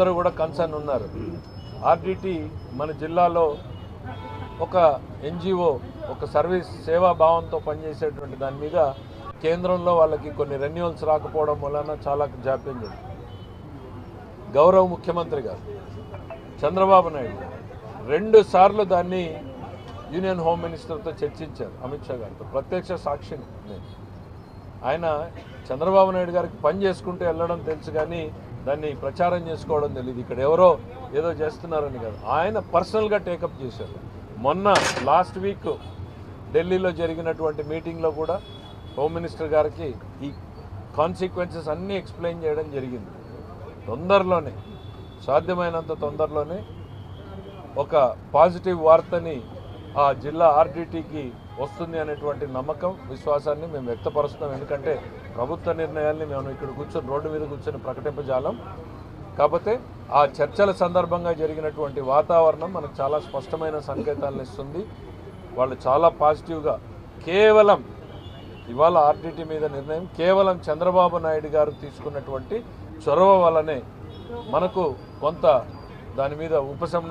అందరూ కూడా కన్సర్న్ ఉన్నారు. ఆర్డిటి మన జిల్లాలో ఒక ఎన్జిఓ ఒక సర్వీస్ సేవా భావంతో పనిచేసేటువంటి దాని మీద కేంద్రంలో వాళ్ళకి కొన్ని రెన్యువల్స్ రాకపోవడం వలన చాలా జాప్యం జరిగింది. గౌరవ ముఖ్యమంత్రి గారు చంద్రబాబు నాయుడు గారు రెండు సార్లు దాన్ని యూనియన్ హోమ్ మినిస్టర్తో చర్చించారు అమిత్ షా గారితో. ప్రత్యక్ష సాక్షిని నేను. ఆయన చంద్రబాబు నాయుడు గారికి పని చేసుకుంటూ వెళ్ళడం తెలుసు కానీ దాన్ని ప్రచారం చేసుకోవడం తెలియదు ఇక్కడ ఎవరో ఏదో చేస్తున్నారని కాదు. ఆయన పర్సనల్గా టేకప్ చేశారు. మొన్న లాస్ట్ వీక్ ఢిల్లీలో జరిగినటువంటి మీటింగ్లో కూడా హోమ్ మినిస్టర్ గారికి ఈ కాన్సిక్వెన్సెస్ అన్నీ ఎక్స్ప్లెయిన్ చేయడం జరిగింది. తొందరలోనే సాధ్యమైనంత తొందరలోనే ఒక పాజిటివ్ వార్తని ఆ జిల్లా ఆర్డిటీకి వస్తుంది అనేటువంటి నమ్మకం విశ్వాసాన్ని మేము వ్యక్తపరుస్తున్నాం. ఎందుకంటే ప్రభుత్వ నిర్ణయాల్ని మేము ఇక్కడ కూర్చొని రోడ్డు మీద కూర్చొని ప్రకటింపజాలం కాకపోతే ఆ చర్చల సందర్భంగా జరిగినటువంటి వాతావరణం మనకు చాలా స్పష్టమైన సంకేతాలను ఇస్తుంది. వాళ్ళు చాలా పాజిటివ్గా కేవలం ఇవాళ ఆర్డిటి మీద నిర్ణయం కేవలం చంద్రబాబు నాయుడు గారు తీసుకున్నటువంటి చొరవ వల్లనే మనకు కొంత దాని మీద ఉపశమనం